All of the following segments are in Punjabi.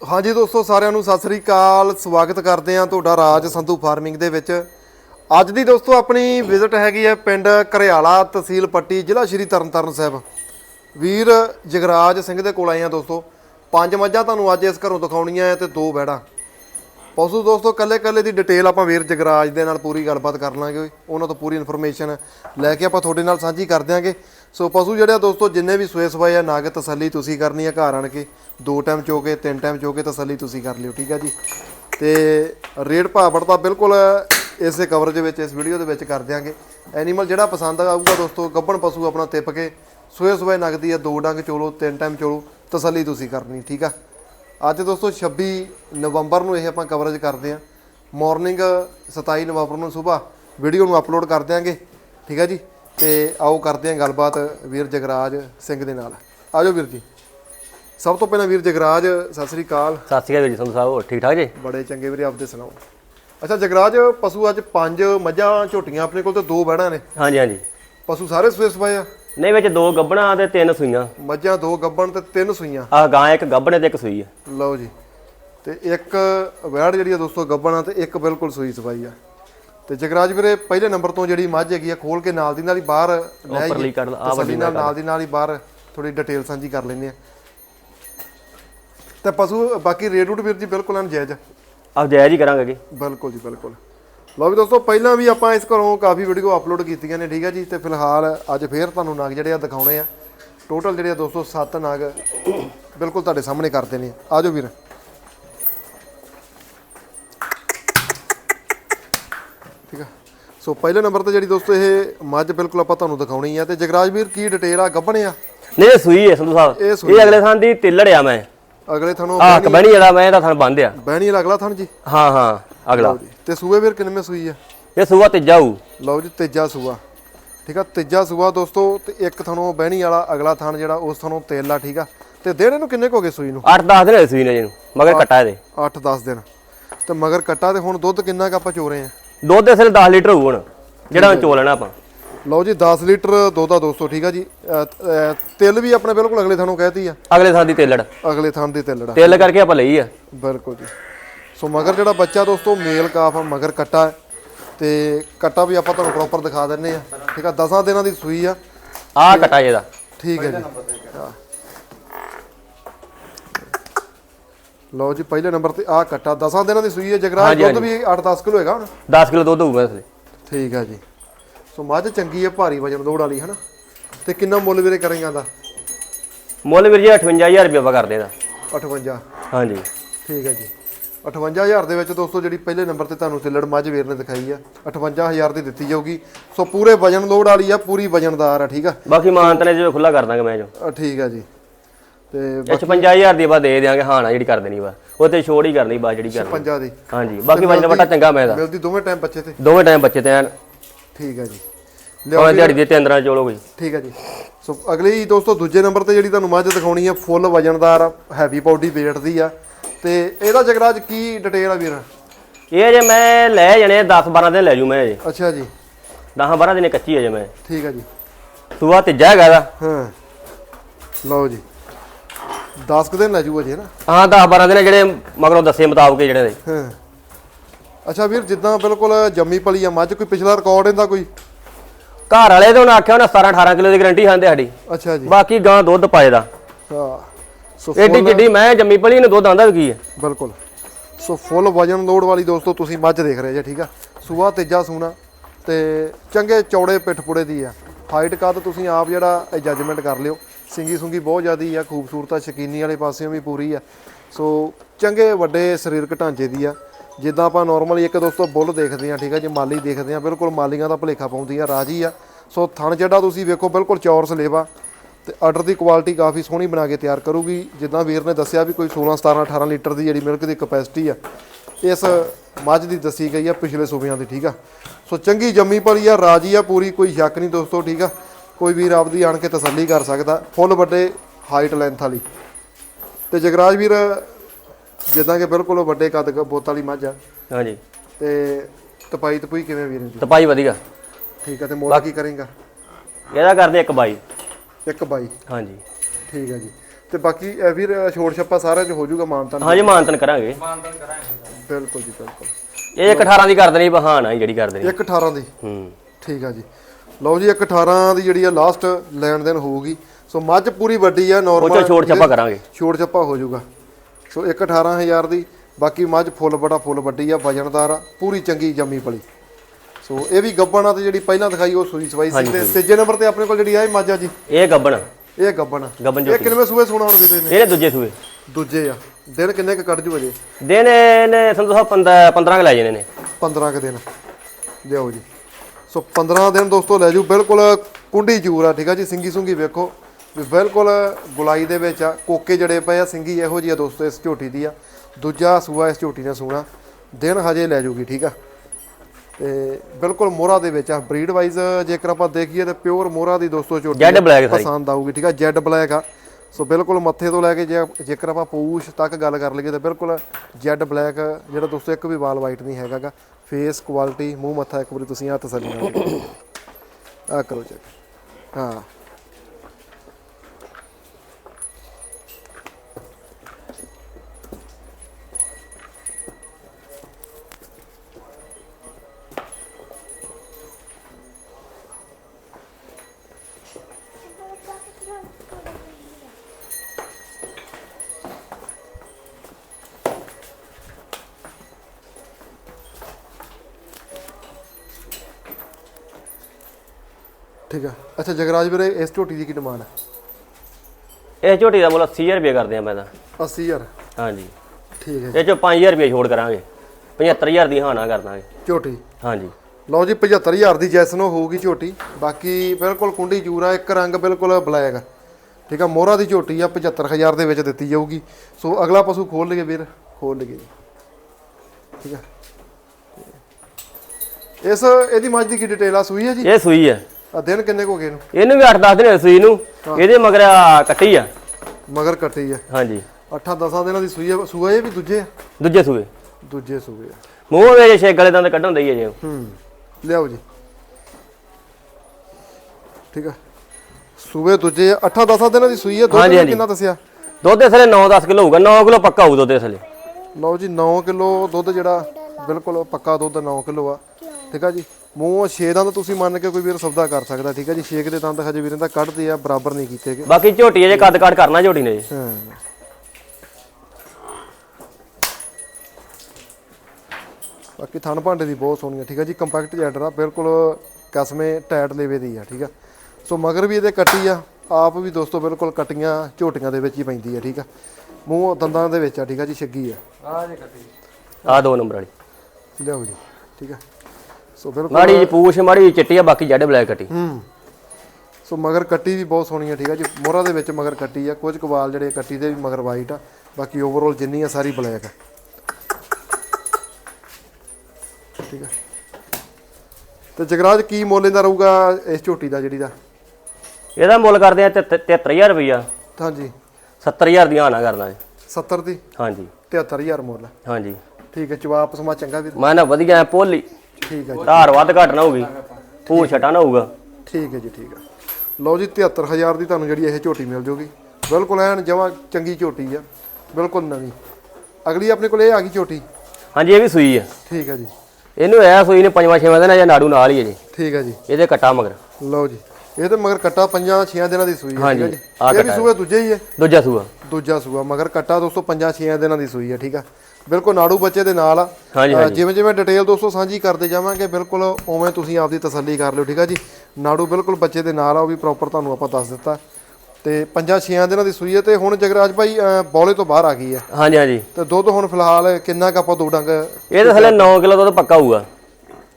ਹਾਂਜੀ ਦੋਸਤੋ, ਸਾਰਿਆਂ ਨੂੰ ਸਤਿ ਸ੍ਰੀ ਅਕਾਲ। ਸਵਾਗਤ ਕਰਦੇ ਹਾਂ ਤੁਹਾਡਾ ਰਾਜ ਸੰਧੂ ਫਾਰਮਿੰਗ ਦੇ ਵਿੱਚ। ਅੱਜ ਦੀ ਦੋਸਤੋ, ਆਪਣੀ ਵਿਜ਼ਿਟ ਹੈਗੀ ਹੈ ਪਿੰਡ ਘਰਿਆਲਾ ਤਹਿਸੀਲ ਪੱਟੀ, ਜ਼ਿਲ੍ਹਾ ਸ਼੍ਰੀ ਤਰਨਤਾਰਨ ਸਾਹਿਬ। ਵੀਰ ਜਗਰਾਜ ਸਿੰਘ ਦੇ ਕੋਲ ਆਏ ਹਾਂ ਦੋਸਤੋ। ਪੰਜ ਮੱਝਾਂ ਤੁਹਾਨੂੰ ਅੱਜ ਇਸ ਘਰੋਂ ਦਿਖਾਉਣੀਆਂ ਹੈ ਤੇ ਦੋ ਬੈੜਾਂ। ਪਸ਼ੂ ਦੋਸਤੋ ਕੱਲੇ ਕੱਲੇ ਦੀ ਡਿਟੇਲ ਆਪਾਂ ਵੀਰ ਜਗਰਾਜ ਦੇ ਨਾਲ ਪੂਰੀ ਗੱਲਬਾਤ ਕਰ ਲਾਂਗੇ। ਉਹਨਾਂ ਤੋਂ ਪੂਰੀ ਇਨਫੋਰਮੇਸ਼ਨ ਲੈ ਕੇ ਆਪਾਂ ਤੁਹਾਡੇ ਨਾਲ ਸਾਂਝੀ ਕਰ ਦਿਆਂਗੇ। ਸੋ ਪਸ਼ੂ ਜਿਹੜੇ ਆ ਦੋਸਤੋ, ਜਿੰਨੇ ਵੀ ਸੋਏ ਸਵਾਏ ਆ ਨਾਗ ਤਸੱਲੀ ਤੁਸੀਂ ਕਰਨੀ ਆ ਘਰ ਆਣ ਕੇ। ਦੋ ਟਾਈਮ ਚੋ ਕੇ, ਤਿੰਨ ਟਾਈਮ ਚੋ ਕੇ ਤਸੱਲੀ ਤੁਸੀਂ ਕਰ ਲਿਓ, ਠੀਕ ਆ ਜੀ? ਤੇ ਰੇਟ ਭਾਵੜ ਤਾਂ ਬਿਲਕੁਲ ਇਸੇ ਕਵਰੇਜ ਵਿੱਚ, ਇਸ ਵੀਡੀਓ ਦੇ ਵਿੱਚ ਕਰ ਦਿਆਂਗੇ। ਐਨੀਮਲ ਜਿਹੜਾ ਪਸੰਦ ਆਊਗਾ ਦੋਸਤੋ, ਗੱਭਣ ਪਸ਼ੂ ਆਪਣਾ ਤਿੱਪ ਕੇ, ਸੋਏ ਸਵਾਏ ਨਗਦੀ ਆ, ਦੋ ਡੰਗ ਚੋਲੋ, ਤਿੰਨ ਟਾਈਮ ਚੋਲੋ, ਤਸੱਲੀ ਤੁਸੀਂ ਕਰਨੀ, ਠੀਕ ਆ? ਅੱਜ ਦੋਸਤੋ 26 ਨਵੰਬਰ ਨੂੰ ਇਹ ਆਪਾਂ ਕਵਰੇਜ ਕਰਦੇ ਆਂ। ਮਾਰਨਿੰਗ 27 ਨਵੰਬਰ ਨੂੰ ਸਵੇਰ ਵੀਡੀਓ ਨੂੰ ਅਪਲੋਡ ਕਰ ਦਿਆਂਗੇ, ਠੀਕ ਹੈ ਜੀ? ਤੇ ਆਓ ਕਰਦੇ ਆਂ ਗੱਲਬਾਤ ਵੀਰ ਜਗਰਾਜ ਸਿੰਘ ਦੇ ਨਾਲ। ਆਜੋ ਵੀਰ ਜੀ। ਸਭ ਤੋਂ ਪਹਿਲਾਂ ਵੀਰ ਜਗਰਾਜ ਸਤਿ ਸ੍ਰੀ ਅਕਾਲ। ਸਤਿ ਸ਼੍ਰੀ ਅਕਾਲ ਵੀਰ ਜੀ ਸੰਧੂ ਸਾਹਿਬ ਠੀਕ ਠਾਕ ਜੀ? ਬੜੇ ਚੰਗੇ ਵੀਰੇ ਆਪਦੇ ਸੁਣਾਓ। ਅੱਛਾ ਜਗਰਾਜ ਪਸ਼ੂ ਅੱਜ ਪੰਜ ਮੱਝਾਂ ਝੋਟੀਆਂ ਆਪਣੇ ਕੋਲ ਤੇ ਦੋ ਬਹਿਣਾ ਨੇ। ਹਾਂਜੀ ਹਾਂਜੀ। ਪਸ਼ੂ ਸਾਰੇ ਸਵੇ ਸਵਾਏ ਆ? ਨਹੀਂ ਵਿੱਚ ਦੋ ਗੱਬਣਾ ਤੇ ਤਿੰਨ ਸੂਈਆਂ। ਮੱਝਾਂ ਦੋ ਗੱਬਣ ਤੇ ਤਿੰਨ ਸੂਈਆਂ। ਆਹ ਗਾਂ ਇੱਕ ਗੱਬਣੇ ਤੇ ਇੱਕ ਸੂਈ ਆ। ਲਓ ਜੀ। ਤੇ ਇੱਕ ਵੈੜ ਜਿਹੜੀ ਆ ਦੋਸਤੋ ਗੱਬਣ ਤੇ ਇੱਕ ਬਿਲਕੁਲ ਸੂਈ ਸਵਾਈ ਆ। ਤੇ ਜਗਰਾਜ ਵੀਰੇ ਪਹਿਲੇ ਨੰਬਰ ਤੋਂ ਜਿਹੜੀ ਮੱਝ ਹੈਗੀ ਆ ਖੋਲ ਕੇ ਨਾਲ ਦੀ ਨਾਲ ਹੀ ਬਾਹਰ ਲੈ ਉੱਪਰਲੀ ਕੱਢ ਲਾ, ਆਹ ਤਸੱਲੀ ਨਾਲ ਨਾਲ ਦੀ ਨਾਲ ਹੀ ਬਾਹਰ ਥੋੜੀ ਡਿਟੇਲ ਸਾਂਝੀ ਕਰ ਲੈਂਦੇ ਆ। ਤੇ ਪਸ਼ੂ ਬਾਕੀ ਰੇਟ ਰੂਟ ਵੀਰ ਜੀ ਬਿਲਕੁਲ ਹਨ ਜਾਇਜ਼ ਆ। ਜਾਇਜ਼ ਹੀ ਕਰਾਂਗੇ ਜੀ ਬਿਲਕੁਲ ਜੀ ਬਿਲਕੁਲ। ਲਓ ਵੀ ਦੋਸਤੋ ਪਹਿਲਾਂ ਵੀ ਆਪਾਂ ਇਸ ਘਰੋਂ ਕਾਫੀ ਵੀਡੀਓ ਅਪਲੋਡ ਕੀਤੀਆਂ ਨੇ ਠੀਕ ਹੈ ਜੀ? ਤੇ ਫਿਲਹਾਲ ਅੱਜ ਫੇਰ ਤੁਹਾਨੂੰ ਨਾਗ ਜਿਹੜੇ ਆ ਦਿਖਾਉਣੇ ਆ। ਟੋਟਲ ਜਿਹੜੇ ਆ ਦੋਸਤੋ 7 ਨਾਗ ਬਿਲਕੁਲ ਤੁਹਾਡੇ ਸਾਹਮਣੇ ਕਰਦੇ ਨੇ ਆਜੋ ਵੀਰ। ਠੀਕ ਆ? ਸੋ ਪਹਿਲੇ ਨੰਬਰ ਤੇ ਜਿਹੜੀ ਦੋਸਤੋ ਇਹ ਮੱਝ ਬਿਲਕੁਲ ਆਪਾਂ ਤੁਹਾਨੂੰ ਦਿਖਾਉਣੀ ਆ ਤੇ ਜਗਰਾਜ ਵੀਰ ਕੀ ਡਿਟੇਲ ਆ? ਗੱਭਣੇ ਆ? ਨਹੀਂ ਇਹ ਸੂਈ ਹੈ ਸੰਧੂ ਇਹ ਸਾਹਿਬ ਸੂਈ ਇਹ ਅਗਲੇ ਥਾਂ ਦੀ ਤਿੱਲੜ ਆ ਮੈਂ। ਅਗਲੇ ਤੁਹਾਨੂੰ ਆਹ ਕਬਣੀ ਜਿਹੜਾ ਮੈਂ ਇਹਦਾ ਥਣ ਬੰਦ ਆ ਬਹਿਣੀ ਅਗਲਾ ਥਣ ਜੀ? ਹਾਂ ਹਾਂ ਅਗਲਾ। ਤੇ ਸੂਏ ਵੀਰ ਕਿੰਨੇ ਸੂਈ ਆ? ਇਹ ਸੂਆ ਤੀਜਾ ਹੋਊ ਲਓ ਜੀ ਤੀਜਾ ਸੂਆ। ਠੀਕ ਆ ਤੀਜਾ ਸੂਆ ਦੋਸਤੋ ਤੇ ਇੱਕ ਥਣੋਂ ਬਹਿਣੀ ਵਾਲਾ ਅਗਲਾ ਥਣ ਜਿਹੜਾ ਉਸ ਥਣੋਂ ਤੇਲ ਆ ਠੀਕ ਆ। ਤੇ ਦਿਨ ਇਹਨੂੰ ਕਿੰਨੇ ਕੁ ਹੋ ਗਏ ਸੂਈ ਨੂੰ? 8-10 ਦਿਨ ਹੋਏ ਸੂਈ ਨੇ ਜਿਹਨੂੰ ਮਗਰ ਕੱਟਾ ਇਹਦੇ। 8-10 ਦਿਨ। ਤੇ ਮਗਰ ਕੱਟਾ ਤੇ ਹੁਣ ਦੁੱਧ ਕਿੰਨਾ ਕ ਆਪਾਂ ਚੋ ਰਹੇ ਆ? ਦੁੱਧ ਦੇ ਸਿਰ 10 ਲੀਟਰ ਹੋਊ ਹੁਣ ਜਿਹੜਾ ਚੋ ਲੈਣਾ ਆਪਾਂ। ਲਓ ਜੀ 10 ਲੀਟਰ ਦੁੱਧ ਆ ਦੋਸਤੋ ਠੀਕ ਆ ਜੀ। ਤਿਲ ਵੀ ਆਪਣੇ ਬਿਲਕੁਲ ਅਗਲੇ ਥਣੋਂ ਕਹਿਤੀ ਆ। ਅਗਲੇ ਥਾਂ ਦੀ ਤਿੱਲੜ। ਅਗਲੇ ਥਣ ਦੀ ਤਿਲੜਾ ਤਿੱਲ ਕਰਕੇ ਆਪਾਂ ਲਈ ਆ। ਬਿਲਕੁਲ ਜੀ। ਸੋ ਮਗਰ ਜਿਹੜਾ ਬੱਚਾ ਦੋਸਤੋ ਮੇਲ ਕਾਫ ਆ ਮਗਰ ਕੱਟਾ ਤੇ ਕੱਟਾ ਵੀ ਆਪਾਂ ਤੁਹਾਨੂੰ ਪ੍ਰੋਪਰ ਦਿਖਾ ਦਿੰਨੇ ਆ। ਠੀਕ ਆ 10 ਦਿਨਾਂ ਦੀ ਸੂਈ ਆ। ਆਹ ਕੱਟਾ ਇਹਦਾ। ਠੀਕ ਹੈ ਜੀ। ਲਓ ਜੀ ਪਹਿਲੇ ਨੰਬਰ ਤੇ ਆ ਕੱਟਾ 10 ਦਿਨਾਂ ਦੀ ਸੂਈ ਹੈ ਜਗਰਾਜ ਹਾਂਜੀ, ਦੁੱਧ ਵੀ 8-10 ਕਿਲੋ ਹੈਗਾ ਹੁਣ? 10 ਕਿਲੋ ਦੁੱਧ ਹੋਊਗਾ ਇਸ ਠੀਕ ਹੈ ਜੀ। ਸੋ ਮੱਝ ਚੰਗੀ ਹੈ ਭਾਰੀ ਵਜਨ ਦੌੜ ਵਾਲੀ ਹਨਾ? ਤੇ ਕਿੰਨਾ ਮੁੱਲ ਵੀਰੇ ਕਰੇਗਾ ਦਾ ਮੁੱਲ ਵੀਰ ਜੀ 58000 ਰੁਪਏ ਆਪਾਂ ਕਰਦੇ ਇਹਦਾ 58 ਹਾਂਜੀ। ਠੀਕ ਹੈ ਜੀ। 58000 ਦੇ ਵਿੱਚ ਦੋਸਤੋ ਜਿਹੜੀ ਪਹਿਲੇ ਨੰਬਰ ਤੇ ਤੁਹਾਨੂੰ ਤਿੱਲੜ ਮੱਝ ਵੀਰ ਨੇ ਦਿਖਾਈ ਆ 58000 ਦੀ ਦਿੱਤੀ ਜਾਊਗੀ। ਸੋ ਪੂਰੇ ਵਜਨ ਲੋੜ ਵਾਲੀ ਆ ਪੂਰੀ ਵਜਨਦਾਰ ਆ ਠੀਕ ਆ? ਬਾਕੀ ਮਾਨਤਨੇ ਜਿਵੇਂ ਖੁੱਲਾ ਕਰ ਦਾਂਗੇ ਮੈਂ ਜੋ ਅ, ਠੀਕ ਆ ਜੀ। ਤੇ ਇਹ 55000 ਦੀ ਆਪਾਂ ਦੇ ਦਿਆਂਗੇ ਹਾਂ ਨਾ ਜਿਹੜੀ ਕਰ ਦੇਣੀ ਵਾ। ਉਹ ਤੇ ਛੋੜ ਹੀ ਕਰਨੀ ਬਾ ਜਿਹੜੀ ਕਰਨੀ। ਪੰਜਾ ਦੀ। ਹਾਂਜੀ ਬਾਕੀ ਵਜਨ ਵਟਾ ਚੰਗਾ ਮੈਂ ਦਾ ਮਿਲਦੀ ਦੋਵੇਂ ਟਾਈਮ ਬੱਚੇ ਤੇ? ਦੋਵੇਂ ਟਾਈਮ ਬੱਚੇ ਤੇ ਐਨ। ਠੀਕ ਹੈ ਜੀ। ਲਿਓ ਦਿਹਾੜੀ ਦੇ ਤੇ ਅੰਦਰਾਂ ਚੋਲੋ ਕੋਈ ਠੀਕ ਹੈ ਜੀ। ਸੋ ਅਗਲੀ ਦੋਸਤੋ ਦੂਜੇ ਨੰਬਰ ਤੇ ਜਿਹੜੀ ਤੁਹਾਨੂੰ ਮੱਝ ਦਿਖਾਉਣੀ ਹੈ ਫੁੱਲ ਵਜਨਦਾਰ ਹੈਵੀ ਬਾਡੀ weight ਦੀ ਆ। ਤੇ ਇਹਦਾ ਜਗਰਾਜ ਕੀ ਡਿਟੇਲ ਆ ਵੀਰ? ਇਹ ਜੇ ਮੈਂ ਲੈ ਜਣੇ 10 12 ਦਿਨ ਲੈ ਜੂ ਮੈਂ ਅਜੇ। ਅੱਛਾ ਜੀ। 10 12 ਦਿਨੇ ਕੱਚੀ ਅਜੇ ਮੈਂ। ਠੀਕ ਹੈ ਜੀ। ਸੂਆ ਤੀਜਾ ਹੈਗਾ ਇਹਦਾ। ਹਾਂ। ਲਓ ਜੀ। 10 ਕੁ ਦਿਨ ਲੈ ਜੂ ਅਜੇ ਨਾ? ਹਾਂ 10 12 ਦਿਨੇ ਜਿਹੜੇ ਮਗਰੋਂ ਦੱਸੇ ਮੁਤਾਬਕ ਜਿਹੜੇ ਦੇ ਹਾਂ। ਅੱਛਾ ਵੀਰ ਜਿੱਦਾਂ ਬਿਲਕੁਲ ਜੰਮੀ ਪਲੀ ਆ ਮੱਝ ਕੋਈ ਪਿਛਲਾ ਰਿਕਾਰਡ ਇਹਦਾ ਕੋਈ? ਘਰ ਵਾਲੇ ਤੇ ਉਹਨੇ ਆਖਿਆ ਉਹਨੇ 17 18 ਕਿਲੋ ਦੀ ਗਰੰਟੀ ਖਾਂਦੇ ਸਾਡੀ। ਅੱਛਾ ਜੀ। ਬਾਕੀ ਗਾਂ ਦੁੱਧ ਪਾਏ ਦਾ। ਹਾਂ। ਸੋ ਏਡੀ ਜਿੱਡੀ ਮੈਂ ਜੰਮੀ ਪਲੀ ਨੂੰ ਦੁੱਧ ਆਂਦਾ ਕੀ ਹੈ ਬਿਲਕੁਲ। ਸੋ ਫੁੱਲ ਵਜਨ ਲੋਡ ਵਾਲੀ ਦੋਸਤੋ ਤੁਸੀਂ ਮੱਝ ਦੇਖ ਰਹੇ ਜੇ ਠੀਕ ਆ? ਸੂਆ ਤੇਜਾ ਸੂਣਾ। ਤੇ ਚੰਗੇ ਚੌੜੇ ਪਿੱਠ ਪੁੜੇ ਦੀ ਆ। ਹਾਈਟ ਕੱਦ ਤੁਸੀਂ ਆਪ ਜਿਹੜਾ ਜੱਜਮੈਂਟ ਕਰ ਲਿਓ। ਸਿੰਗੀ ਸੁੰਗੀ ਬਹੁਤ ਜ਼ਿਆਦੀ ਆ, ਖੂਬਸੂਰਤ ਆ ਸ਼ਕੀਨੀ ਵਾਲੇ ਪਾਸਿਓਂ ਵੀ ਪੂਰੀ ਆ। ਸੋ ਚੰਗੇ ਵੱਡੇ ਸਰੀਰਕ ਢਾਂਚੇ ਦੀ ਆ। ਜਿੱਦਾਂ ਆਪਾਂ ਨਾਰਮਲੀ ਇੱਕ ਦੋਸਤੋ ਬੁੱਲ ਦੇਖਦੇ ਆ, ਠੀਕ ਆ, ਜੇ ਮਾਲੀ ਦੇਖਦੇ ਆ, ਬਿਲਕੁਲ ਮਾਲੀਆਂ ਦਾ ਭਲੇਖਾ ਪਾਉਂਦੀ ਆ, ਰਾਜੀ ਆ। ਸੋ ਥਣ ਜਿਹੜਾ ਤੁਸੀਂ ਵੇਖੋ, ਬਿਲਕੁਲ ਚੌਰਸ ਲੇਵਾ ਤੇ ਆਰਡਰ ਦੀ ਕੁਆਲਿਟੀ ਕਾਫੀ ਸੋਹਣੀ ਬਣਾ ਕੇ ਤਿਆਰ ਕਰੂਗੀ। ਜਿੱਦਾਂ ਵੀਰ ਨੇ ਦੱਸਿਆ ਵੀ ਕੋਈ 16 17 18 ਲੀਟਰ ਦੀ ਜਿਹੜੀ ਮਿਲਕ ਦੀ ਕਪੈਸਿਟੀ ਆ, ਇਸ ਮੱਝ ਦੀ ਦੱਸੀ ਗਈ ਆ ਪਿਛਲੇ ਸੂਬਿਆਂ ਦੀ, ਠੀਕ ਆ। ਸੋ ਚੰਗੀ ਜੰਮੀ ਪਲੀ ਆ, ਰਾਜੀ ਆ, ਪੂਰੀ ਕੋਈ ਸ਼ੱਕ ਨਹੀਂ ਦੋਸਤੋ, ਠੀਕ ਆ। ਕੋਈ ਵੀਰ ਆਪਦੀ ਆਣ ਕੇ ਤਸੱਲੀ ਕਰ ਸਕਦਾ ਫੁੱਲ ਵੱਡੇ ਹਾਈਟ ਲੈਂਥ ਵਾਲੀ। ਤੇ ਜਗਰਾਜ ਵੀਰ ਜਿੱਦਾਂ ਕਿ ਬਿਲਕੁਲ ਵੱਡੇ ਕੱਦ ਬੋਤ ਵਾਲੀ ਮੱਝ ਆ। ਹਾਂਜੀ। ਤੇ ਤਪਾਈ ਤਪੂਈ ਕਿਵੇਂ ਵੀਰ ਜੀ ਤਪਾਈ ਵਧੀਆ। ਠੀਕ ਆ ਤੇ ਮੋੜਾ ਕੀ ਕਰੇਗਾ? ਇਹਦਾ ਕਰਦੇ ਇੱਕ ਬਾਈ। ਇੱਕ ਬਾਈ। ਹਾਂਜੀ। ਠੀਕ ਹੈ ਜੀ। ਤੇ ਬਾਕੀ ਇਹ ਵੀਰ ਛੋੜ ਛੱਪਾ ਸਾਰਿਆਂ 'ਚ ਹੋ ਜਾਊਗਾ ਮਾਨਤਾ ਹਾਂਜੀ ਮਾਨਤਨ ਕਰਾਂਗੇ। ਬਿਲਕੁਲ ਜੀ ਬਿਲਕੁਲ। ਇਹ ਇੱਕ 18 ਦੀ ਕਰ ਦੇਣੀ ਬਹਾਨਾ ਜਿਹੜੀ ਕਰ ਦੇਣੀ ਇੱਕ 18 ਦੀ? ਹੂੰ। ਠੀਕ ਆ ਜੀ। ਲਓ ਜੀ ਇੱਕ 18 ਦੀ ਜਿਹੜੀ ਆ ਲਾਸਟ ਲੈਣ ਦੇਣ ਹੋਊਗੀ। ਸੋ ਮੱਝ ਪੂਰੀ ਵੱਡੀ ਆ ਉਹ ਨਾਰਮਲ ਚੋਂ ਛੋੜ ਛੱਪਾ ਕਰਾਂਗੇ। ਛੋੜ ਛੱਪਾ ਹੋ ਜਾਊਗਾ। ਸੋ ਇੱਕ 18000 ਦੀ ਬਾਕੀ ਮੱਝ ਫੁੱਲ ਬੜਾ ਫੁੱਲ ਵੱਡੀ ਆ ਵਜਨਦਾਰ ਆ ਪੂਰੀ ਚੰਗੀ ਜੰਮੀ ਪਲੀ। ਸੋ ਇਹ ਵੀ ਗੱਬਣ ਤੇ ਜਿਹੜੀ ਪਹਿਲਾਂ ਦਿਖਾਈ ਉਹ ਸੂਈ ਸਵਾਈ ਸੀ। ਤੇ ਤੀਜੇ ਨੰਬਰ ਤੇ ਆਪਣੇ ਕੋਲ ਜਿਹੜੀ ਆ ਇਹ ਮੱਝ ਆ ਜੀ? ਇਹ ਗੱਬਣ ਇਹ ਗੱਬਣ ਗੱਬਣ ਇਹ ਕਿੰਨੇ ਸੂਏ ਸੋਣਾ ਹੁਣ ਵੀਰੇ ਨੇ? ਇਹਨੇ ਦੂਜੇ ਸੂਏ। ਦੂਜੇ ਆ। ਦਿਨ ਕਿੰਨੇ ਕ ਕੱਢ ਜੂ ਅਜੇ? ਦਿਨ ਇਹਨੇ ਸੰਤੋਖ 15 15 ਲੈ ਜਾਣੇ ਨੇ। 15 ਕ ਦਿਨ। ਲਿਆਓ ਜੀ। ਸੋ 15 ਦਿਨ ਦੋਸਤੋ ਲੈ ਜੂ ਬਿਲਕੁਲ ਕੁੰਡੀ ਜੂਰ ਆ ਠੀਕ ਆ ਜੀ? ਸਿੰਗੀ ਸੁੰਗੀ ਵੇਖੋ। ਵੀ ਬਿਲਕੁਲ ਗੁਲਾਈ ਦੇ ਵਿੱਚ ਆ ਕੋਕੇ ਜੜੇ ਪਏ ਆ ਸਿੰਗੀ ਇਹੋ ਜੀ ਆ ਦੋਸਤੋ ਇਸ ਝੋਟੀ ਦੀ ਆ। ਦੂਜਾ ਸੂਆ ਇਸ ਝੋਟੀ ਨੇ ਸੂਣਾ। ਦਿਨ ਹਜੇ ਲੈ ਜੂਗੀ ਠੀਕ ਆ? ਤੇ ਬਿਲਕੁਲ ਮੋਹਰਾ ਦੇ ਵਿੱਚ ਆ ਬਰੀਡ ਵਾਈਜ਼ ਜੇਕਰ ਆਪਾਂ ਦੇਖੀਏ ਤੇ ਪਿਓਰ ਮੋਹਰਾ ਦੀ ਦੋਸਤੋ ਝੋਟੀ ਜੈਡ ਬਲੈਕ ਪਸੰਦ ਆਊਗੀ ਠੀਕ ਆ? ਜੈਡ ਬਲੈਕ ਆ। ਸੋ ਬਿਲਕੁਲ ਮੱਥੇ ਤੋਂ ਲੈ ਕੇ ਜੇਕਰ ਆਪਾਂ ਪੂਛ ਤੱਕ ਗੱਲ ਕਰ ਲਈਏ ਤਾਂ ਬਿਲਕੁਲ ਜੈਡ ਬਲੈਕ ਜਿਹੜਾ ਦੋਸਤੋ ਇੱਕ ਵੀ ਵਾਲ ਵਾਈਟ ਨਹੀਂ ਹੈਗਾਗਾ। ਫੇਸ ਕੁਆਲਿਟੀ ਮੂੰਹ ਮੱਥਾ ਇੱਕ ਵਾਰੀ ਤੁਸੀਂ ਹੱਥ ਤਸੱਲੀ ਨਾਲ ਆ ਕਰੋ ਚੈੱਕ ਹਾਂ। ਠੀਕ ਆ। ਅੱਛਾ ਜਗਰਾਜ ਵੀਰੇ ਇਸ ਝੋਟੀ ਦੀ ਕੀ ਡਿਮਾਂਡ ਹੈ ਇਹ ਝੋਟੀ ਦਾ ਮੁੱਲ 80000 ਰੁਪਏ ਕਰਦੇ ਆ ਮੈਂ ਤਾਂ। 80000 ਹਾਂਜੀ। ਠੀਕ ਹੈ। ਇਹ ਚੋਂ 5000 ਰੁਪਏ ਛੋੜ ਕਰਾਂਗੇ। 75000 ਦੀ ਹਾਨਾ ਕਰ ਦਾਂਗੇ। ਝੋਟੀ? ਹਾਂਜੀ। ਲਓ ਜੀ 75000 ਦੀ ਜੈਸਨੋ ਹੋਊਗੀ ਝੋਟੀ। ਬਾਕੀ ਬਿਲਕੁਲ ਕੁੰਡੀ ਜੂਰਾ ਇੱਕ ਰੰਗ ਬਿਲਕੁਲ ਬਲੈਕ। ਠੀਕ ਆ ਮੋਹਰਾ ਦੀ ਝੋਟੀ ਆ 75000 ਦੇ ਵਿੱਚ ਦਿੱਤੀ ਜਾਊਗੀ। ਸੋ ਅਗਲਾ ਪਸ਼ੂ ਖੋਲ ਲਈਏ ਵੀਰ। ਖੋਲ ਲਈਏ ਠੀਕ ਆ। ਇਸ ਇਹਦੀ ਮੱਝ ਦੀ ਕੀ ਡਿਟੇਲ ਆ? ਸੂਈ ਹੈ ਜੀ? ਇਹ ਸੂਈ ਆ ਆ ਦਿਨ ਕਿੰਨੇ ਕੋ ਗਏ ਨੂੰ ਇਹਨੂੰ ਵੀ 8-10 ਦਿਨ ਹੋਏ ਸੂਈ ਨੂੰ। ਇਹਦੇ ਮਗਰ ਆ ਕੱਟੀ ਆ। ਮਗਰ ਕੱਟੀ ਆ। ਹਾਂਜੀ। 8-10 ਦਿਨਾਂ ਦੀ ਸੂਈ ਆ ਸੂਆ ਇਹ ਵੀ ਦੂਜੇ ਆ? ਦੂਜੇ ਸੂਏ। ਦੂਜੇ ਸੂਏ ਆ। ਮੂੰਹ ਵਿੱਚ ਛੇ ਗਲੇ ਦੰਦ ਕੱਢਣ ਦਈਏ ਜੇ ਹੂੰ ਲਿਆਓ ਜੀ। ਠੀਕ ਆ। ਸੂਬੇ ਦੂਜੇ 8-10 ਦਿਨਾਂ ਦੀ ਸੂਈ ਹੈ ਦੁੱਧ ਹਾਂਜੀ। ਕਿੰਨਾ ਦੱਸਿਆ? ਦੁੱਧ ਦੇ ਥਲੇ 9-10 ਕਿਲੋ ਹੋਊਗਾ 9 ਕਿਲੋ ਪੱਕਾ ਹੋਊ ਦੁੱਧ ਦੇ ਥਲੇ ਲਓ ਜੀ 9 ਕਿਲੋ ਦੁੱਧ ਜਿਹੜਾ ਬਿਲਕੁਲ ਪੱਕਾ ਦੁੱਧ 9 ਕਿਲੋ ਆ। ਠੀਕ ਆ ਜੀ? ਮੂੰਹ 6 ਦੰਦ ਤੁਸੀਂ ਮੰਨ ਕੇ ਕੋਈ ਵੀਰ ਸੌਦਾ ਕਰ ਸਕਦਾ ਠੀਕ ਆ ਜੀ? 6 ਦੇ ਦੰਦ ਹਜੇ ਵੀਰਾਂ ਦਾ ਕੱਢਦੇ ਆ ਬਰਾਬਰ ਨਹੀਂ ਕੀਤੇ ਗਏ। ਬਾਕੀ ਝੋਟੀ ਅਜੇ ਕੱਦ ਕਾਟ ਕਰਨਾ ਝੋਟੀ ਨੇ ਜੀ। ਹਾਂ। ਬਾਕੀ ਥਣ ਭਾਂਡੇ ਦੀ ਬਹੁਤ ਸੋਹਣੀ ਆ ਠੀਕ ਆ ਜੀ? ਕੰਪੈਕਟ ਜੈਡਰ ਆ ਬਿਲਕੁਲ ਕਸਮੇ ਟਾਇਟ ਲੇਵੇ ਦੀ ਆ ਠੀਕ ਆ? ਸੋ ਮਗਰ ਵੀ ਇਹਦੇ ਕੱਟੀ ਆ ਆਪ ਵੀ ਦੋਸਤੋ ਬਿਲਕੁਲ ਕਟੀਆਂ ਝੋਟੀਆਂ ਦੇ ਵਿੱਚ ਹੀ ਪੈਂਦੀ ਆ ਠੀਕ ਆ? ਮੂੰਹ ਦੰਦਾਂ ਦੇ ਵਿੱਚ ਆ ਠੀਕ ਆ ਜੀ? ਛੱਗੀ ਆ। ਆ ਦੋ ਨੰਬਰ ਵਾਲੀ। ਲਿਆਓ ਜੀ ਠੀਕ ਆ? ਸੋ ਬਿਲਕੁਲ ਮਾੜੀ ਜੀ ਪੂਛ ਮਾੜੀ ਜਿਹੀ ਚਿੱਟੀ ਆ ਬਾਕੀ ਜੱਡ ਬਲੈਕ ਕੱਟੀ। ਹੂੰ। ਸੋ ਮਗਰ ਕੱਟੀ ਵੀ ਬਹੁਤ ਸੋਹਣੀ ਆ ਠੀਕ ਆ ਜੀ। ਮੋਹਰਾ ਦੇ ਵਿੱਚ ਮਗਰ ਕੱਟੀ ਆ ਕੁਝ ਕਵਾਲ ਜਿਹੜੇ ਕੱਟੀ ਦੇ ਵੀ ਮਗਰ ਵਾਈਟ ਆ। ਬਾਕੀ ਓਵਰਆਲ ਜਿੰਨੀ ਆ ਸਾਰੀ ਬਲੈਕ ਆ। ਠੀਕ ਆ। ਤੇ ਜਗਰਾਜ ਕੀ ਮੁੱਲ ਇਹਦਾ ਰਹੂਗਾ ਇਸ ਝੋਟੀ ਦਾ ਜਿਹੜੀ ਦਾ? ਇਹਦਾ ਮੁੱਲ ਕਰਦੇ ਆ 73000 ਰੁਪਈਆ। ਹਾਂਜੀ। 70000 ਦੀ ਹਾਨਾ ਕਰਨਾ ਜੀ। 70 ਦੀ? ਹਾਂਜੀ। 73000 ਮੁੱਲ। ਹਾਂਜੀ। ਠੀਕ ਹੈ ਜਵਾਬ ਸਮਾ ਚੰਗਾ ਵੀਰ ਮੈਂ ਨਾ ਵਧੀਆ ਪੋਲੀ ਠੀਕ ਆ ਜੀ। ਧਾਰ ਵੱਧ ਘੱਟ ਨਾ ਹੋਊਗੀ ਪੂਛ ਛਟਾ ਨਾ ਹੋਊਗਾ। ਠੀਕ ਹੈ ਜੀ ਠੀਕ ਆ ਲਓ ਜੀ 73000 ਦੀ ਤੁਹਾਨੂੰ ਜਿਹੜੀ ਇਹ ਝੋਟੀ ਮਿਲ ਜੂਗੀ। ਬਿਲਕੁਲ ਐਨ ਜਮਾ ਚੰਗੀ ਝੋਟੀ ਆ ਬਿਲਕੁਲ ਨਵੀਂ। ਅਗਲੀ ਆਪਣੇ ਕੋਲ ਇਹ ਆ ਗਈ ਝੋਟੀ। ਹਾਂਜੀ ਇਹ ਵੀ ਸੂਈ ਆ। ਠੀਕ ਹੈ ਜੀ। ਇਹਨੂੰ ਐ ਸੂਈ ਨੇ ਪੰਜਵਾਂ ਛੇਵਾਂ ਦਿਨ ਜਾਂ ਨਾੜੂ ਨਾਲ ਹੀ ਹੈ ਜੀ। ਠੀਕ ਹੈ ਜੀ। ਇਹਦੇ ਕੱਟਾ ਮਗਰ। ਲਓ ਜੀ ਇਹ ਤੇ ਮਗਰ ਕੱਟਾ ਪੰਜਾਂ ਛੀਆਂ ਦਿਨਾਂ ਦੀ ਸੂਈ ਹੈ ਠੀਕ ਹੈ ਜੀ। ਆਹ ਇਹ ਵੀ ਸੂਆ ਦੂਜੇ ਹੀ ਹੈ। ਦੂਜਾ ਸੂਆ। ਦੂਜਾ ਸੂਆ ਮਗਰ ਕੱਟਾ ਦੋਸਤੋ ਪੰਜਾਂ ਛੀਆਂ ਦਿਨਾਂ ਦੀ ਸੂਈ ਹੈ ਠੀਕ ਆ। ਬਿਲਕੁਲ ਨਾੜੂ ਬੱਚੇ ਦੇ ਨਾਲ ਆ। ਜਿਵੇਂ ਜਿਵੇਂ ਡਿਟੇਲ ਦੋਸਤੋ ਸਾਂਝੀ ਕਰਦੇ ਜਾਵਾਂਗੇ ਬਿਲਕੁਲ ਉਵੇਂ ਤੁਸੀਂ ਆਪਦੀ ਤਸੱਲੀ ਕਰ ਲਿਓ ਠੀਕ ਆ ਜੀ? ਨਾੜੂ ਬਿਲਕੁਲ ਬੱਚੇ ਦੇ ਨਾਲ ਆ ਉਹ ਵੀ ਪ੍ਰੋਪਰ ਤੁਹਾਨੂੰ ਆਪਾਂ ਦੱਸ ਦਿੱਤਾ। ਤੇ ਪੰਜਾਂ ਛੀਆਂ ਦਿਨਾਂ ਦੀ ਸੂਈ ਹੈ ਤੇ ਹੁਣ ਜਗਰਾਜ ਭਾਈ ਬੌਲੇ ਤੋਂ ਬਾਹਰ ਆ ਗਈ ਹੈ ਹਾਂਜੀ ਹਾਂਜੀ। ਤੇ ਦੁੱਧ ਹੁਣ ਫਿਲਹਾਲ ਕਿੰਨਾ ਕੁ ਆਪਾਂ ਦੋ ਡੰਗ ਇਹਦੇ ਥੱਲੇ 9 ਕਿਲੋ ਦੁੱਧ ਪੱਕਾ ਹੋਊਗਾ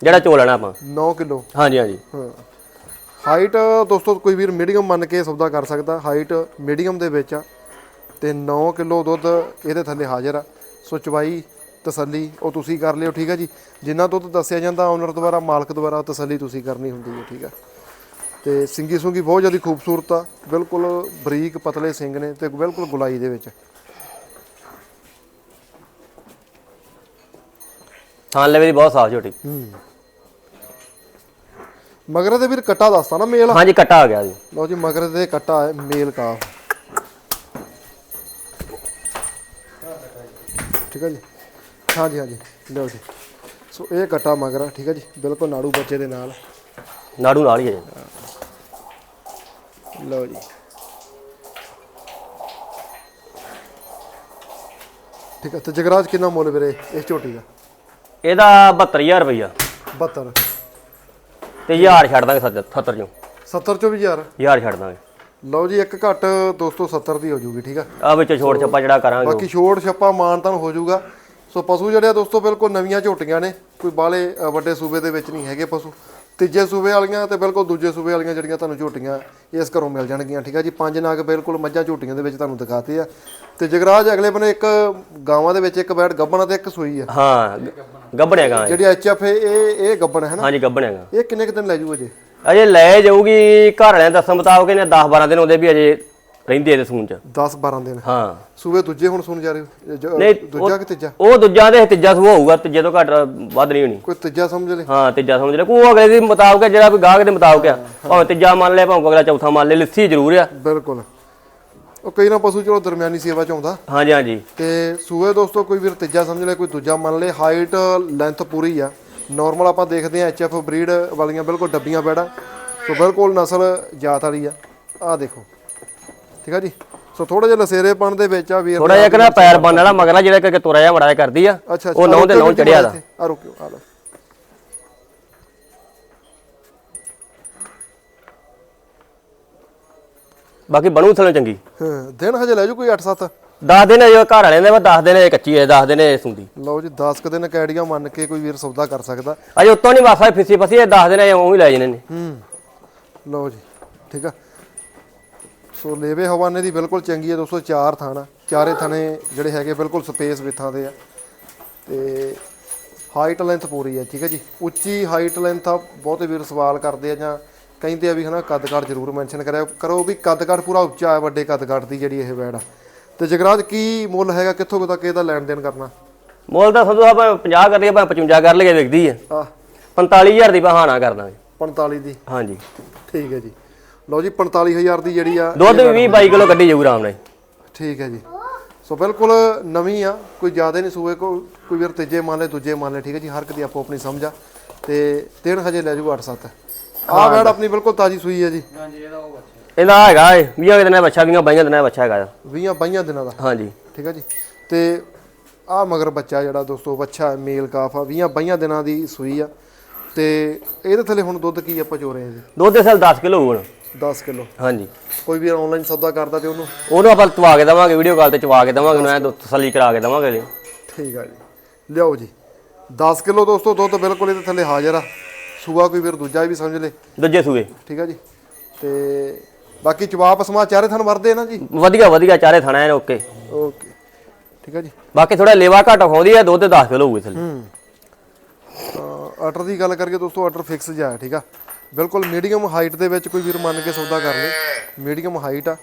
ਜਿਹੜਾ ਚੋ ਲੈਣਾ ਆਪਾਂ। 9 ਕਿਲੋ? ਹਾਂਜੀ ਹਾਂਜੀ। ਹਾਂ। ਹਾਈਟ ਦੋਸਤੋ ਕੋਈ ਵੀਰ ਮੀਡੀਅਮ ਮੰਨ ਕੇ ਸੌਦਾ ਕਰ ਸਕਦਾ ਹਾਈਟ ਮੀਡੀਅਮ ਦੇ ਵਿੱਚ ਆ। ਤੇ 9 ਕਿਲੋ ਦੁੱਧ ਇਹਦੇ ਥੱਲੇ ਹਾਜ਼ਰ ਆ। ਸੋ ਚਵਾਈ ਤਸੱਲੀ ਉਹ ਤੁਸੀਂ ਕਰ ਲਿਓ ਠੀਕ ਆ ਜੀ। ਜਿੰਨਾ ਦੁੱਧ ਦੱਸਿਆ ਜਾਂਦਾ ਓਨਰ ਦੁਆਰਾ ਮਾਲਕ ਦੁਆਰਾ ਤਸੱਲੀ ਤੁਸੀਂ ਕਰਨੀ ਹੁੰਦੀ ਹੈ ਠੀਕ ਆ ਤੇ ਸਿੰਗੀ ਸੁੰਗੀ ਬਹੁਤ ਜ਼ਿਆਦਾ ਖੂਬਸੂਰਤ ਆ। ਬਿਲਕੁਲ ਬਰੀਕ ਪਤਲੇ ਸਿੰਗ ਨੇ ਤੇ ਬਿਲਕੁਲ ਗੁਲਾਈ ਦੇ ਵਿੱਚ। ਥਾਂ ਲੈਵੇ ਦੀ ਬਹੁਤ ਸਾਫ਼ ਝੋਟੀ। ਮਗਰ ਦੇ ਵੀਰ ਕੱਟਾ ਦੱਸਤਾ ਨਾ ਮੇਲ। ਹਾਂਜੀ ਕੱਟਾ ਆ ਗਿਆ ਜੀ। ਲਓ ਜੀ ਮਗਰ ਦੇ ਕੱਟਾ ਹੈ ਮੇਲ ਕਾ ਠੀਕ ਹੈ ਜੀ? ਹਾਂਜੀ ਹਾਂਜੀ। ਲਓ ਜੀ। ਸੋ ਇਹ ਕੱਟਾ ਮਗਰ ਠੀਕ ਹੈ ਜੀ? ਬਿਲਕੁਲ ਨਾੜੂ ਬੱਚੇ ਦੇ ਨਾਲ। ਨਾੜੂ ਨਾਲ ਹੀ ਹੈ ਜੀ। ਲਓ ਜੀ। ਠੀਕ ਹੈ ਤੇ ਜਗਰਾਜ ਕਿੰਨਾ ਮੁੱਲ ਵੀਰੇ ਇਸ ਝੋਟੀ ਦਾ? ਇਹਦਾ 72000 ਰੁਪਈਆ 72 ਤੇ 1000 ਛੱਡ ਦਾਂਗੇ 70 ਚੋਂ। 70 ਚੋਂ ਵੀ ਹਜ਼ਾਰ? 1000 ਛੱਡ ਦਾਂਗੇ। ਲਓ ਜੀ ਇੱਕ ਘੱਟ ਦੋਸਤੋ 70 ਦੀ ਹੋ ਜੂਗੀ ਠੀਕ ਆ? ਆ ਵਿੱਚ ਛੋੜ ਛੱਪਾ ਜਿਹੜਾ ਕਰਾਂਗੇ। ਬਾਕੀ ਛੋੜ ਛੱਪਾ ਮਾਨਤਨ ਹੋ ਜਾਊਗਾ ਸੋ ਪਸ਼ੂ ਜਿਹੜੇ ਆ ਦੋਸਤੋ ਬਿਲਕੁਲ ਨਵੀਆਂ ਝੋਟੀਆਂ ਨੇ। ਕੋਈ ਬਾਲੇ ਵੱਡੇ ਸੂਬੇ ਦੇ ਵਿੱਚ ਨਹੀਂ ਹੈਗੇ ਪਸ਼ੂ। ਤੀਜੇ ਸੂਬੇ ਵਾਲੀਆਂ ਤੇ ਬਿਲਕੁਲ ਦੂਜੇ ਸੂਬੇ ਵਾਲੀਆਂ ਜਿਹੜੀਆਂ ਤੁਹਾਨੂੰ ਝੋਟੀਆਂ ਇਸ ਘਰੋਂ ਮਿਲ ਜਾਣਗੀਆਂ ਠੀਕ ਆ ਜੀ? ਪੰਜ ਨਾਗ ਬਿਲਕੁਲ ਮੱਝਾਂ ਝੋਟੀਆਂ ਦੇ ਵਿੱਚ ਤੁਹਾਨੂੰ ਦਿਖਾਤੇ ਆ। ਤੇ ਜਗਰਾਜ ਅਗਲੇ ਬੰਨੇ ਇੱਕ ਗਾਵਾਂ ਦੇ ਵਿੱਚ ਇੱਕ ਬੈਠ ਗੱਬਣਾ ਤੇ ਇੱਕ ਸੂਈ ਆ। ਹਾਂ ਗੱਬਣਿਆ ਗਾਂ। ਜਿਹੜੀ ਐਚਐਫ ਇਹ ਇਹ ਗੱਬਣ ਹੈ ਨਾ? ਹਾਂਜੀ ਗੱਬਣਿਆ ਗਾਂ। ਇਹ ਕਿੰਨੇ ਕੁ ਦਿਨ ਲੈ ਜੂ ਅਜੇ ਲੈ ਜਾਊਗੀ ਘਰ ਵਾਲਿਆਂ ਦੇ ਦੱਸਣ ਮੁਤਾਬਕ ਇਹਨੇ 10 12 ਦਿਨ ਉਹਦੇ ਵੀ ਅਜੇ ਰਹਿੰਦੇ ਇਹਦੇ ਸੂਨ ਚ। 10 12 ਦਿਨ। ਹਾਂ। ਸੂਬੇ ਦੂਜੇ ਹੁਣ ਸੁਣ ਜਾ ਰਹੇ ਹੋ? ਨਹੀਂ, ਦੂਜਾ ਕਿ ਤੀਜਾ? ਉਹ ਦੂਜਾ ਦੇ ਤੀਜਾ ਸੂਆ ਹੋਊਗਾ ਤੀਜੇ ਤੋਂ ਘੱਟ ਵੱਧ ਨਹੀਂ ਹੋਣੀ। ਕੋਈ ਤੀਜਾ ਸਮਝ ਲੈ? ਹਾਂ ਤੀਜਾ ਸਮਝ ਲੈ। ਕੋਈ ਅਗਲੇ ਦੇ ਮੁਤਾਬਕ ਜਿਹੜਾ ਕੋਈ ਗਾਹਕ ਦੇ ਮੁਤਾਬਕ ਆ। ਭਾਵੇਂ ਤੀਜਾ ਮੰਨ ਲੈ ਭਾਵੇਂ ਅਗਲਾ ਚੌਥਾ ਮੰਨ ਲੈ ਲਿੱਸੀ ਜ਼ਰੂਰ ਆ। ਬਿਲਕੁਲ। ਉਹ ਕਈ ਨਾ ਪਸ਼ੂ ਚਲੋ ਦਰਮਿਆਨੀ ਸੇਵਾ ਚ ਆਉਂਦਾ। ਹਾਂਜੀ ਹਾਂਜੀ। ਤੇ ਸੂਏ ਦੋਸਤੋ ਕੋਈ ਵੀਰ ਤੀਜਾ ਸਮਝ ਲੈ ਕੋਈ ਦੂਜਾ ਮੰਨ ਲੈ ਹਾਈਟ ਲੈਂਥ ਪੂਰੀ ਆ। ਨਾਰਮਲ ਆਪਾਂ ਦੇਖਦੇ ਆ ਐਚਐਫ ਬਰੀਡ ਵਾਲੀਆਂ ਬਿਲਕੁਲ ਡੱਬੀਆਂ ਬੈੜਾ। ਸੋ ਬਿਲਕੁਲ ਨਸਲ ਜਾਤ ਵਾਲੀ ਆ। ਆ ਦੇਖੋ। ਠੀਕ ਆ ਜੀ? ਸੋ ਥੋੜਾ ਜਿਹਾ ਲਸੇਰੇ ਪਣ ਦੇ ਵਿੱਚ ਆ ਵੀਰ ਥੋੜਾ ਜਿਹਾ ਕਿਹੜਾ ਪੈਰ ਬੰਨ ਵਾਲਾ ਮਗਲਾ ਜਿਹੜਾ ਕਿ ਤੁਰਿਆ ਜਿਹਾ ਮੜਾ ਕਰਦੀ ਆ। ਉਹ ਨੌ ਦੇ ਨੌ ਚੜਿਆ ਦਾ। ਆ ਰੁਕਿਓ ਆ ਲਓ। ਬਾਕੀ ਬਣੂ ਥਲੋਂ ਚੰਗੀ। ਹਾਂ ਦਿਨ ਹਜੇ ਲੈ ਜੂ ਕੋਈ 8-7 10 ਦਿਨ ਅਜੇ ਘਰ ਵਾਲਿਆਂ ਦੇ ਵਾ 10 ਦਿਨ ਇਹ ਕੱਚੀ ਹੈ 10 ਦਿਨ ਇਹ ਸੁੰਦੀ ਲਓ ਜੀ 10 ਕ ਦਿਨ ਕੈਡੀਆਂ ਮੰਨ ਕੇ ਕੋਈ ਵੀਰ ਸੌਦਾ ਕਰ ਸਕਦਾ। ਅਜੇ ਉੱਤੋਂ ਨਹੀਂ ਵਾਸਾ ਫਿੱਸੀ ਫਸੀ ਇਹ 10 ਦਿਨ ਅਜੇ ਉਵੇਂ ਹੀ ਲੈ ਜਾਣੇ ਨੇ। ਹੂੰ ਲਓ ਜੀ ਠੀਕ ਆ। ਸੋ ਲੇਵੇ ਹਵਾਨੇ ਦੀ ਬਿਲਕੁਲ ਚੰਗੀ ਹੈ ਦੋਸਤੋ ਚਾਰ ਥਾਣਾ ਚਾਰੇ ਥਾਣੇ ਜਿਹੜੇ ਹੈਗੇ ਬਿਲਕੁਲ ਸਪੇਸ ਵਿਥਾਂ ਦੇ ਆ। ਤੇ ਹਾਈਟ ਲੈਂਥ ਪੂਰੀ ਹੈ ਠੀਕ ਹੈ ਜੀ। ਉੱਚੀ ਹਾਈਟ ਲੈਂਥ ਆ ਬਹੁਤੇ ਵੀਰ ਸਵਾਲ ਕਰਦੇ ਆ ਜਾਂ ਕਹਿੰਦੇ ਆ ਵੀ ਹਨਾ ਕੱਦ ਕਾਠ ਜ਼ਰੂਰ ਮੈਂਸ਼ਨ ਕਰਿਆ ਕਰੋ ਵੀ ਕੱਦ ਕਾਠ ਪੂਰਾ ਉੱਚਾ ਹੈ ਵੱਡੇ ਕੱਦ ਕਾਠ ਦੀ ਜਿਹੜੀ ਇਹ ਵੈੜ ਆ। ਤੇ ਜਗਰਾਜ ਕੀ ਮੁੱਲ ਹੈਗਾ ਕਿੱਥੋਂ ਤੱਕ ਇਹਦਾ ਲੈਣ ਦੇਣ ਕਰਨਾ? ਮੁੱਲ ਤਾਂ ਸੰਧੂ ਸਾਹਿਬ 50 ਕਰ ਲਈਏ ਭਾਵੇਂ 55 ਕਰ ਲਈਏ ਵਿਕਦੀ ਹੈ। ਆ 45000 ਦੀ ਬਹਾਨਾ ਕਰ ਦਾਂਗੇ। 45 ਦੀ? ਹਾਂਜੀ। ਠੀਕ ਹੈ ਜੀ। ਲਓ ਜੀ 45000 ਦੀ ਜਿਹੜੀ ਆ ਦੁੱਧ ਵੀ 20 22 ਕਿਲੋ ਕੱਢੀ ਜਾਊ ਆਰਾਮ ਨਾਲ। ਠੀਕ ਹੈ ਜੀ। ਸੋ ਬਿਲਕੁਲ ਨਵੀਂ ਆ ਕੋਈ ਜ਼ਿਆਦਾ ਨਹੀਂ ਸੂਏ ਕੋ ਕੋਈ ਵੀਰ ਤੀਜੇ ਮੰਨ ਲੈ ਦੂਜੇ ਮੰਨ ਲੈ ਠੀਕ ਹੈ ਜੀ ਹਰ ਇੱਕ ਦੀ ਆਪੋ ਆਪਣੀ ਸਮਝ ਆ। ਤੇ ਦਿਨ ਹਜੇ ਲੈ ਜੂ 8-7 ਆ ਵੈੜ ਆਪਣੀ ਬਿਲਕੁਲ ਤਾਜੀ ਸੂਈ ਹੈ ਜੀ। ਇਹਦਾ ਹੈਗਾ ਏ 20 ਦਿਨਾਂ ਦਾ ਬੱਚਾ 20 22 ਦਿਨਾਂ ਦਾ ਬੱਚਾ ਹੈਗਾ ਇਹਦਾ। 20 22 ਦਿਨਾਂ ਦਾ? ਹਾਂਜੀ। ਠੀਕ ਹੈ ਜੀ। ਤੇ ਆ ਮਗਰ ਬੱਚਾ ਜਿਹੜਾ ਦੋਸਤੋ ਬੱਚਾ ਮੇਲ ਕਾਫ ਆ 20 22 ਦਿਨਾਂ ਦੀ ਸੂਈ ਆ। ਤੇ ਇਹਦੇ ਥੱਲੇ ਹੁਣ ਦੁੱਧ ਕੀ ਆਪਾਂ ਚੋ ਰਹੇ ਹਾਂ ਜੀ? ਦੁੱਧ ਦੇ ਸਾਲ 10 ਕਿਲੋ ਹੋਣ। 10 ਕਿਲੋ। ਹਾਂਜੀ। ਕੋਈ ਵੀ ਆਨਲਾਈਨ ਸੌਦਾ ਕਰਦਾ ਤੇ ਉਹਨੂੰ? ਉਹਨੂੰ ਆਪਾਂ ਚਵਾ ਕੇ ਦਵਾਂਗੇ ਵੀਡੀਓ ਕਾਲ ਤੇ ਚਵਾ ਕੇ ਦਵਾਂਗੇ ਦੁੱਧ ਤਸੱਲੀ ਕਰਾ ਕੇ ਦਵਾਂਗੇ ਜੀ ਠੀਕ ਆ ਜੀ। ਲਿਆਓ ਜੀ। 10 ਕਿਲੋ ਦੋਸਤੋ ਦੁੱਧ ਬਿਲਕੁਲ ਇਹਦੇ ਥੱਲੇ ਹਾਜ਼ਰ ਆ। ਸੂਆ ਕੋਈ ਵੀਰ ਦੂਜਾ ਵੀ ਸਮਝ ਲੇ। ਦੂਜੇ ਸੂਏ। ਠੀਕ ਆ ਜੀ। ਤੇ ਬਾਕੀ ਜਵਾਬ ਸਮਾ ਚਾਰੇ ਥਣ ਵਰਦੇ ਨਾ ਜੀ? ਵਧੀਆ ਵਧੀਆ ਚਾਰੇ ਥਣਾ ਐਨ ਓਕੇ। ਓਕੇ। ਠੀਕ ਆ ਜੀ। ਬਾਕੀ ਥੋੜਾ ਲੇਵਾ ਘੱਟ ਖਾਉਂਦੀ ਹੈ ਦੁੱਧ 10 ਕਿਲੋ ਹੋਊਗੀ ਥੱਲੇ। ਤਾਂ ਆਰਡਰ ਦੀ ਗੱਲ ਕਰਕੇ ਦੋਸਤੋ ਆਰਡਰ ਫਿਕਸ ਜਾ ਹੈ ਠੀਕ ਆ? ਬਿਲਕੁਲ ਮੀਡੀਅਮ ਹਾਈਟ ਦੇ ਵਿੱਚ ਕੋਈ ਵੀਰ ਮੰਨ ਕੇ ਸੌਦਾ ਕਰ ਲੇ। ਮੀਡੀਅਮ ਹਾਈਟ ਆ।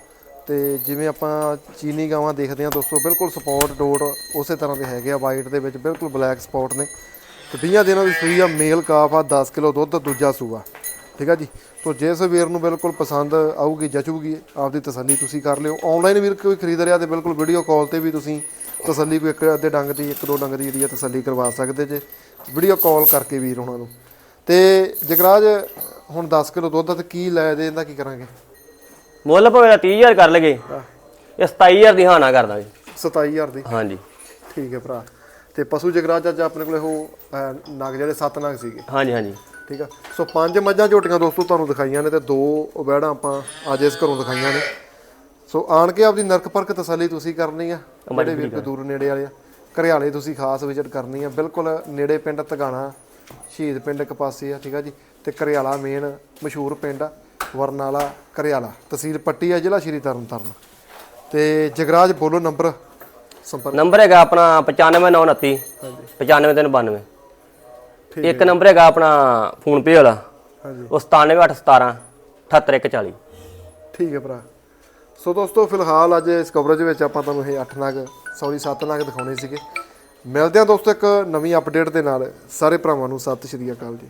ਤੇ ਜਿਵੇਂ ਆਪਾਂ ਚੀਨੀ ਗਾਵਾਂ ਦੇਖਦੇ ਆ ਦੋਸਤੋ ਬਿਲਕੁਲ ਸਪੌਟ ਡੋਟ ਉਸੇ ਤਰ੍ਹਾਂ ਦੇ ਹੈਗੇ ਆ ਵਾਈਟ ਦੇ ਵਿੱਚ ਬਿਲਕੁਲ ਬਲੈਕ ਸਪੌਟ ਨੇ। ਤੇ 20 ਦਿਨਾਂ ਦੀ ਸੂਈ ਆ ਮੇਲ ਕਾਫ ਆ 10 ਕਿਲੋ ਦੁੱਧ ਦੂਜਾ ਸੂਆ। ਠੀਕ ਆ ਜੀ? ਸੋ ਜਿਸ ਵੀਰ ਨੂੰ ਬਿਲਕੁਲ ਪਸੰਦ ਆਊਗੀ ਜਚੂਗੀ ਆਪਦੀ ਤਸੱਲੀ ਤੁਸੀਂ ਕਰ ਲਿਓ। ਆਨਲਾਈਨ ਵੀਰ ਕੋਈ ਖਰੀਦ ਰਿਹਾ ਤੇ ਬਿਲਕੁਲ ਵੀਡੀਓ ਕਾਲ ਤੇ ਵੀ ਤੁਸੀਂ ਤਸੱਲੀ ਕੋਈ ਇੱਕ ਅੱਧੇ ਡੰਗ ਦੀ ਇੱਕ ਦੋ ਡੰਗ ਦੀ ਜਿਹੜੀ ਆ ਤਸੱਲੀ ਕਰਵਾ ਸਕਦੇ ਜੇ। ਵੀਡੀਓ ਕਾਲ ਕਰਕੇ ਵੀਰ ਉਹਨਾਂ ਨੂੰ। ਤੇ ਜਗਰਾਜ ਹੁਣ 10 ਕਿਲੋ ਦੁੱਧ ਤੇ ਕੀ ਲੈ ਦੇ ਇਹਦਾ ਕੀ ਕਰਾਂਗੇ? ਮੁੱਲ ਭਾਵੇਂ 30000 ਕਰ ਲਗੇ ਇਹ 27000 ਦੀ ਹਾਨਾ ਕਰ ਦਾਂਗੇ 27000 ਦੀ? ਹਾਂਜੀ। ਠੀਕ ਹੈ ਭਰਾ। ਤੇ ਪਸ਼ੂ ਜਗਰਾਜ ਅੱਜ ਆਪਣੇ ਕੋਲੇ ਉਹ ਨਗ ਜਿਹੜੇ ਸੱਤ ਨਗ ਸੀਗੇ। ਹਾਂਜੀ ਹਾਂਜੀ। ਠੀਕ ਆ? ਸੋ ਪੰਜ ਮੱਝਾਂ ਝੋਟੀਆਂ ਦੋਸਤੋ ਤੁਹਾਨੂੰ ਦਿਖਾਈਆਂ ਨੇ ਤੇ ਦੋ ਵੈੜਾਂ ਆਪਾਂ ਅੱਜ ਇਸ ਘਰੋਂ ਦਿਖਾਈਆਂ ਨੇ। ਸੋ ਆਣ ਕੇ ਆਪਦੀ ਨਰਕ ਪਰਖ ਤਸੱਲੀ ਤੁਸੀਂ ਕਰਨੀ ਆ ਜਿਹੜੇ ਵੀਰ ਦੂਰ ਨੇੜੇ ਵਾਲੇ ਆ। ਘਰਿਆਲੇ ਤੁਸੀਂ ਖਾਸ ਵਿਜ਼ਿਟ ਕਰਨੀ ਆ ਬਿਲਕੁਲ ਨੇੜੇ ਪਿੰਡ ਤਗਾਣਾ ਸ਼ਹੀਦ ਪਿੰਡ ਇੱਕ ਪਾਸੇ ਆ ਠੀਕ ਆ ਜੀ? ਤੇ ਘਰਿਆਲਾ ਮੇਨ ਮਸ਼ਹੂਰ ਪਿੰਡ ਆ ਵਰਨਾਲਾ ਘਰਿਆਲਾ ਤਹਿਸੀਲ ਪੱਟੀ ਆ ਜ਼ਿਲ੍ਹਾ ਸ਼੍ਰੀ ਤਰਨਤਾਰਨ। ਤੇ ਜਗਰਾਜ ਬੋਲੋ ਨੰਬਰ ਸੰਪਰਕ ਨੰਬਰ ਹੈਗਾ ਆਪਣਾ 95929 95392 ਠੀਕ ਇੱਕ ਨੰਬਰ ਹੈਗਾ ਆਪਣਾ ਫੋਨ ਪੇ ਵਾਲਾ। ਹਾਂਜੀ। ਉਹ 97817 78140 ਠੀਕ ਹੈ ਭਰਾ। ਸੋ ਦੋਸਤੋ ਫਿਲਹਾਲ ਅੱਜ ਇਸ ਕਵਰੇਜ ਵਿੱਚ ਆਪਾਂ ਤੁਹਾਨੂੰ ਇਹ 8 ਨਗ ਸੌਰੀ 7 ਨਗ ਦਿਖਾਉਣੇ ਸੀਗੇ। ਮਿਲਦੇ ਹਾਂ ਦੋਸਤੋ ਇੱਕ ਨਵੀਂ ਅਪਡੇਟ ਦੇ ਨਾਲ। ਸਾਰੇ ਭਰਾਵਾਂ ਨੂੰ ਸਤਿ ਸ਼੍ਰੀ ਅਕਾਲ ਜੀ।